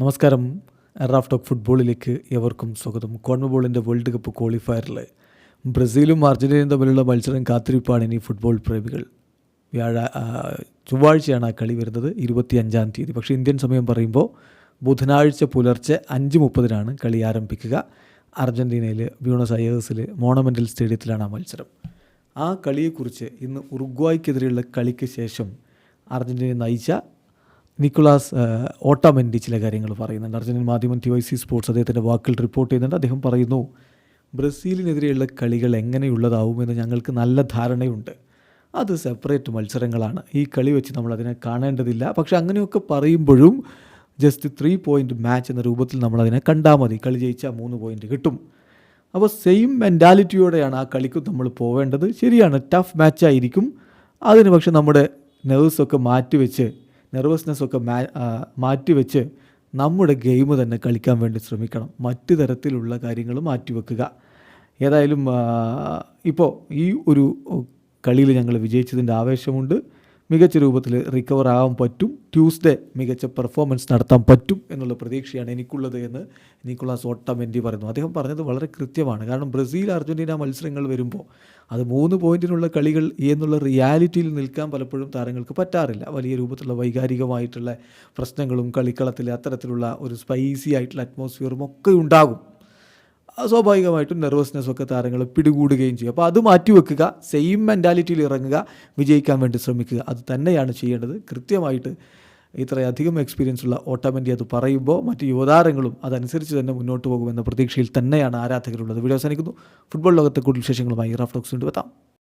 നമസ്കാരം. Raf talk ഫുട്ബോളിലേക്ക് എവർക്കും സ്വാഗതം. കോൺമബോളിന്റെ വേൾഡ് കപ്പ് ക്വാളിഫയറിൽ ബ്രസീലും അർജന്റീനയും തമ്മിലുള്ള മത്സരം കാത്തിരിപ്പാണ് ഇനി ഫുട്ബോൾ പ്രേമികൾ. വ്യാഴ ചൊവ്വാഴ്ചയാണ് ആ കളി വരുന്നത് ഇരുപത്തി അഞ്ചാം തീയതി. പക്ഷേ ഇന്ത്യൻ സമയം പറയുമ്പോൾ ബുധനാഴ്ച പുലർച്ചെ അഞ്ച് മുപ്പതിനാണ് കളി ആരംഭിക്കുക. അർജന്റീനയിൽ ബ്യൂണസ് അയേഴ്സിൽ മോണമെന്റൽ സ്റ്റേഡിയത്തിലാണ് ആ മത്സരം. ആ കളിയെക്കുറിച്ച് ഇന്ന് ഉറുഗ്വായ്ക്കെതിരെയുള്ള കളിക്ക് ശേഷം അർജന്റീന നയിച്ച നിക്കോളാസ് ആ, ഓട്ടാമെൻഡി ചില കാര്യങ്ങൾ പറയുന്നുണ്ട്. അർജന്റീൻ മാധ്യമം ടി വൈ സി സ്പോർട്സ് അദ്ദേഹത്തിന്റെ വാക്കിൽ റിപ്പോർട്ട് ചെയ്യുന്നുണ്ട്. അദ്ദേഹം പറയുന്നു ബ്രസീലിനെതിരെയുള്ള കളികൾ എങ്ങനെയുള്ളതാവുമെന്ന് ഞങ്ങൾക്ക് നല്ല ധാരണയുണ്ട്. അത് സെപ്പറേറ്റ് മത്സരങ്ങളാണ്. ഈ കളി വെച്ച് നമ്മൾ അതിനെ കാണേണ്ടതില്ല. പക്ഷെ അങ്ങനെയൊക്കെ പറയുമ്പോഴും ജസ്റ്റ് ത്രീ പോയിന്റ് മാച്ച് എന്ന രൂപത്തിൽ നമ്മളതിനെ കണ്ടാൽ മതി. കളി ജയിച്ചാൽ മൂന്ന് പോയിന്റ് കിട്ടും. അപ്പോൾ സെയിം മെന്റാലിറ്റിയോടെയാണ് ആ കളിക്കും നമ്മൾ പോവേണ്ടത്. ശരിയാണ് ടഫ് മാച്ചായിരിക്കും അതിന് പക്ഷെ നമ്മുടെ നെർവ്സൊക്കെ മാറ്റിവെച്ച് നെർവസ്നെസ്സൊക്കെ മാ ആ, മാറ്റിവെച്ച് നമ്മുടെ ഗെയിം തന്നെ കളിക്കാൻ വേണ്ടി ശ്രമിക്കണം. മറ്റു തരത്തിലുള്ള കാര്യങ്ങൾ മാറ്റിവെക്കുക. ഏതായാലും ഇപ്പോൾ ഈ ഒരു കളിയിൽ ഞങ്ങൾ വിജയിച്ചതിന്റെ ആവേശമുണ്ട്. മികച്ച രൂപത്തിൽ റിക്കവർ ആകാൻ പറ്റും. ട്യൂസ്ഡേ മികച്ച പെർഫോമൻസ് നടത്താൻ പറ്റും എന്നുള്ള പ്രതീക്ഷയാണ് എനിക്കുള്ളത് എന്ന് നിക്കോളാസ് ഓട്ടമെന്റി പറയുന്നു. അദ്ദേഹം പറഞ്ഞത് വളരെ കൃത്യമാണ്. കാരണം ബ്രസീൽ അർജന്റീന മത്സരങ്ങൾ വരുമ്പോൾ അത് മൂന്ന് പോയിന്റിനുള്ള കളികൾ എന്നുള്ള റിയാലിറ്റിയിൽ നിൽക്കാൻ പലപ്പോഴും താരങ്ങൾക്ക് പറ്റാറില്ല. വലിയ രൂപത്തിലുള്ള വൈകാരികമായിട്ടുള്ള പ്രശ്നങ്ങളും കളിക്കളത്തിൽ അത്തരത്തിലുള്ള ഒരു സ്പൈസി ആയിട്ടുള്ള അറ്റ്മോസ്ഫിയറും ഒക്കെ ഉണ്ടാകും. സ്വാഭാവികമായിട്ടും നെർവസ്നെസ് ഒക്കെ താരങ്ങൾ പിടികൂടുകയും ചെയ്യും. അപ്പോൾ അത് മാറ്റിവെക്കുക സെയിം മെന്റാലിറ്റിയിൽ ഇറങ്ങുക വിജയിക്കാൻ വേണ്ടി ശ്രമിക്കുക. അത് തന്നെയാണ് ചെയ്യേണ്ടത്. കൃത്യമായിട്ട് ഇത്രയധികം എക്സ്പീരിയൻസ് ഉള്ള ഓട്ടോമെന്റി അത് പറയുമ്പോൾ മറ്റ് യുവതാരങ്ങളും അതനുസരിച്ച് തന്നെ മുന്നോട്ട് പോകുമെന്ന പ്രതീക്ഷയിൽ തന്നെയാണ് ആരാധകരുള്ളത്. വീഡിയോ അവസാനിക്കുന്നു. ഫുട്ബോൾ ലോകത്തെ കൂടുതൽ വിശേഷങ്ങളുമായി റാഫ്റ്റോക്സ് കൊണ്ടുവെത്താം